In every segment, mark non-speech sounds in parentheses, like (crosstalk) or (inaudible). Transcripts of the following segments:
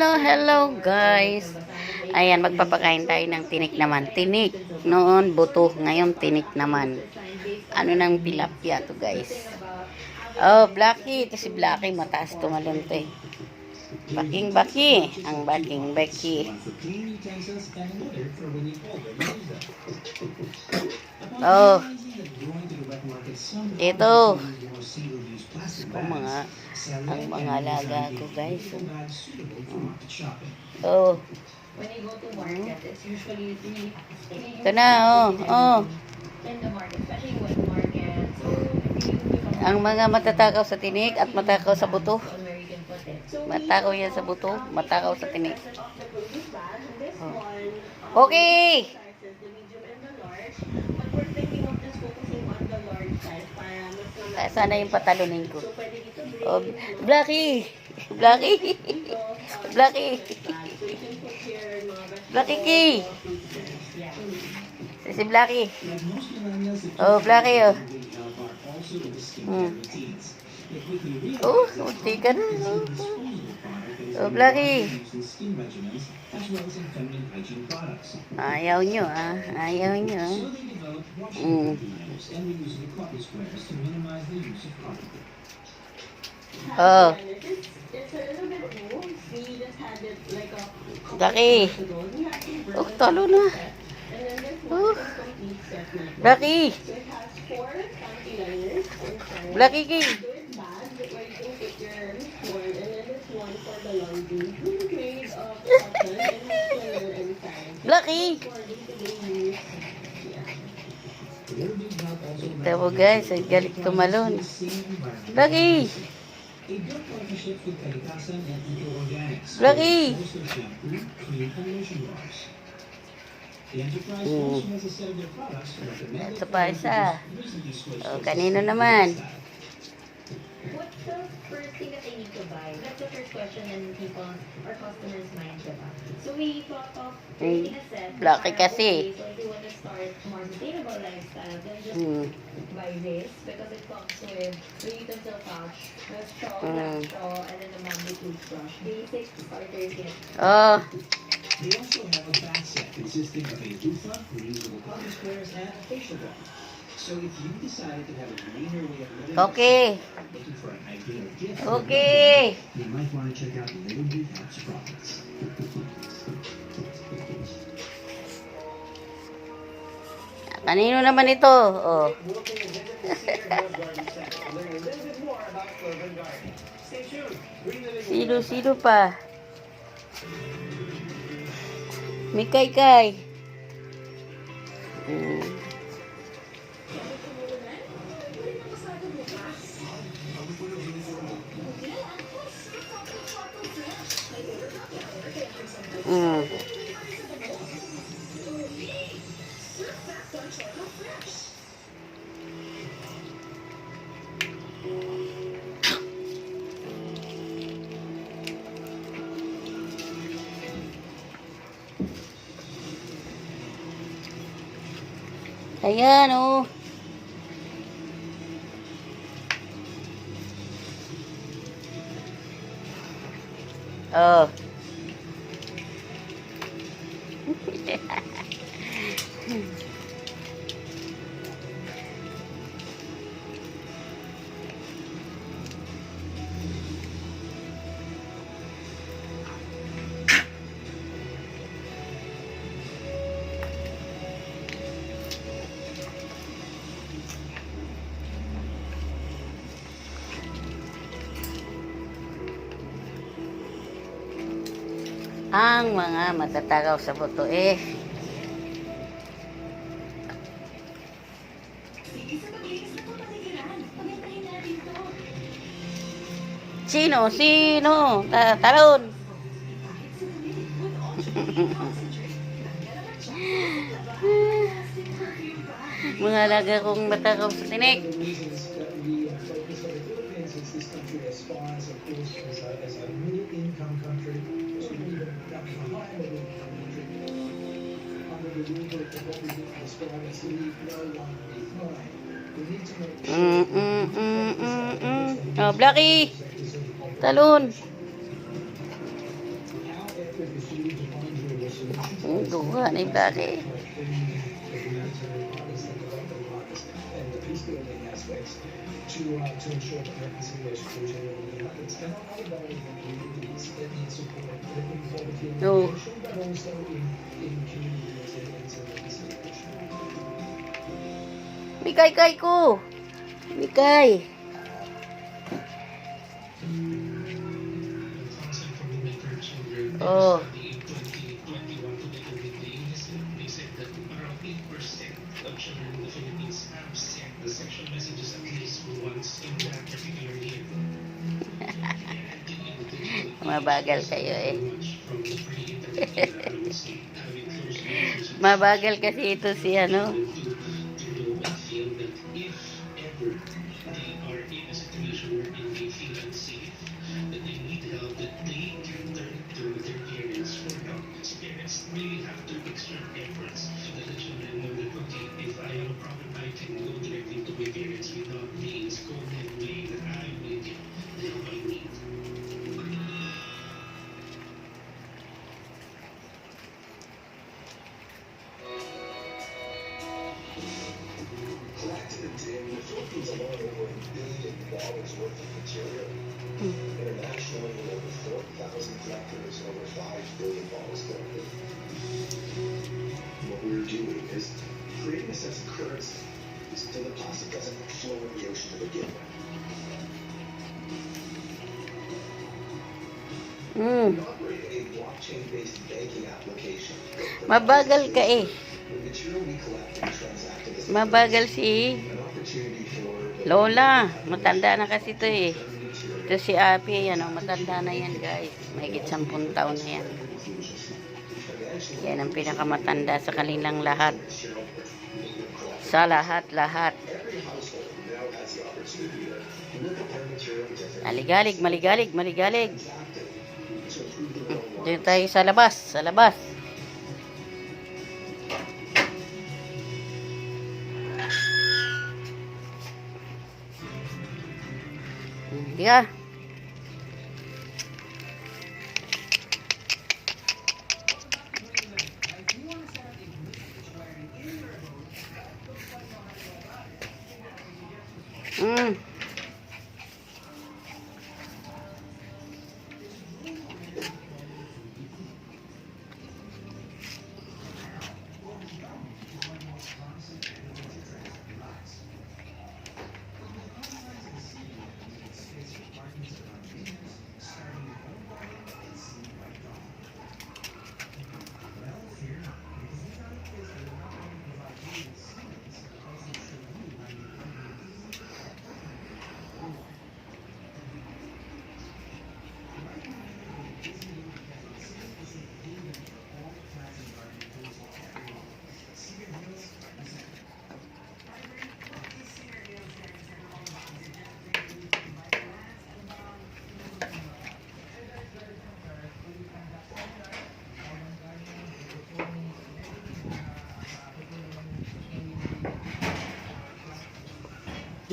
Hello, hello guys. Ayan, magpapakain tayo ng tinik naman. Tinik. Noon, buto. Ngayon, tinik naman. Ano nang tilapia to guys. Oh, Blacky. Ito si Blacky. Mataas tumalon to eh. Baking Baki. Ang Baking Baki. Oh. Ito. Ang mga ang mga alaga ko guys. Oh. When you go to market, it's usually really Ito na, oh. Oh. Ang mga matatakaw sa tinik at matakaw sa buto. Matakaw yan sa buto, matakaw sa tinik. Oh. Okay! Blacky! bag. So, you can put here mga vegetables. Blacky Key! Si si Blacky. Oh, Blacky oh. Hmm. Oh, unti ka na. Oh, oh Blacky. Ayaw nyo ah. Ayaw nyo. Mm. Oh, And it's a little bit new. We just had it like a couple. We actually Oh, talo na. And then this one Oh. is a complete set na. Blacky. So it has four panty liners inside. Blacky King. Good bag where you can put your corn. And then this one for the laundry. It's made of cotton and has swimmer inside. Blacky. For Mo guys, ang galing tumalon. Blacky. Blacky. Mm. Ito pa isa. Oh, kanino naman? First thing that they need to buy? That's the first question in people or customers' mind, diba? So we thought of creating a set. Laki para, kasi. okay, So if you want to start more sustainable lifestyle, then just Hmm. buy this because it comes with the utensil pouch, the straw, Mm. black straw, and then the bamboo toothbrush. Basic starter kit. Oh, They also have a bath set consisting of a loofah, reusable cotton squares, and a facial wash. So if you decide to have a greener way of living, okay. looking for an ideal gift, for Okay. you might want to check out Little Big House products. Kanino naman ito? Oh. Sino, sino pa? May kay-kay. Mm. Mm. Ayan, oh. Oh. Ang mga matatagaw sa buto eh. Sino? Sino? Ta talon. (laughs) mga alaga kong matakaw sa tinik. Mm, mm, mm, mm, mm. Oh, Blacky! Talon. Hmm, duha ni Blackie. to ensure that reconciliation goes happens. And all of in No. elimination, but also in in community resilience and reconciliation. Mikay kay ko. Mikay. Oh. Mabagal kayo eh. (laughs) Mabagal kasi ito si ano. Internationally, with over 4,000 collectors, over 5 billion bottles collected. What we're doing is creating a sense of currency plastic doesn't flow in the ocean to application. Mabagal ka eh. And Mabagal si Lola. Matanda na kasi ito eh. Ito si Api, yan oh, matanda na yan guys. Mahigit 10 taon na yan. Yan ang pinakamatanda sa kanilang lahat. Sa lahat-lahat. Maligalig, maligalig, maligalig. own Dito tayo sa labas, sa labas. Hindi ka. Mm.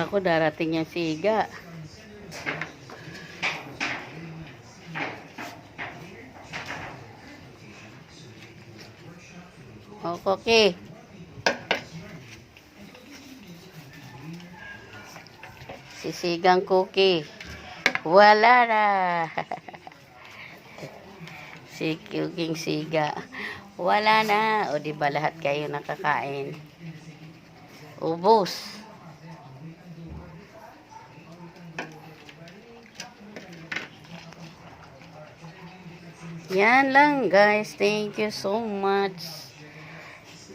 Naku, darating yung siga. O, Koki. Sisigang cookie. Wala na. (laughs) si Cooking Siga. Wala na. O, di ba lahat kayo nakakain? Ubus. Yan lang guys. Thank you so much.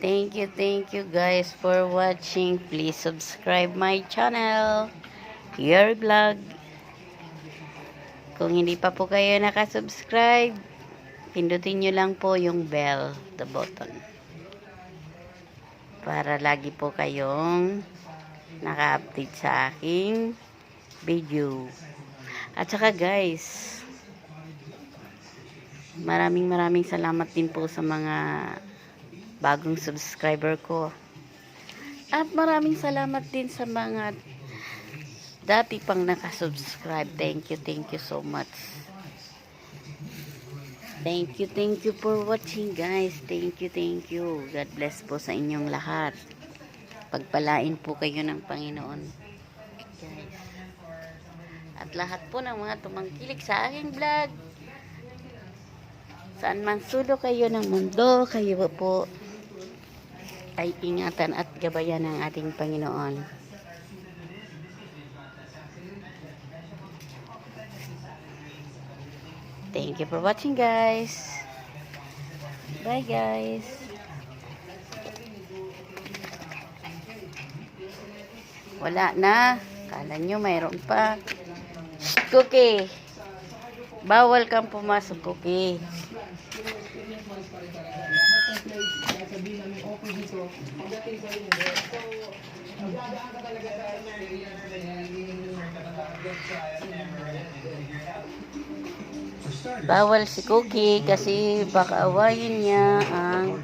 Thank you, thank you guys for watching. Please subscribe my channel. Your vlog. Kung hindi pa po kayo nakasubscribe, pindutin nyo lang po yung bell, the button. Para lagi po kayong naka-update sa aking video. At saka guys, maraming maraming salamat din po sa mga bagong subscriber ko. At maraming salamat din sa mga dati pang nakasubscribe. Thank you, thank you so much. Thank you, thank you for watching guys. Thank you, thank you. God bless po sa inyong lahat. Pagpalain po kayo ng Panginoon. Guys. At lahat po ng mga tumangkilik sa aking vlog. Saan man sulo kayo ng mundo, kayo po ay ingatan at gabayan ng ating Panginoon. Thank you for watching guys. Bye guys. Wala na. Kala nyo mayroon pa. Cookie. Bawal kang pumasok, Cookie. Sabihin namin okay dito, pagdating sa hindi. So, magdadaan ka talaga sa experience na yan, Bawal si Cookie kasi baka awayin niya ang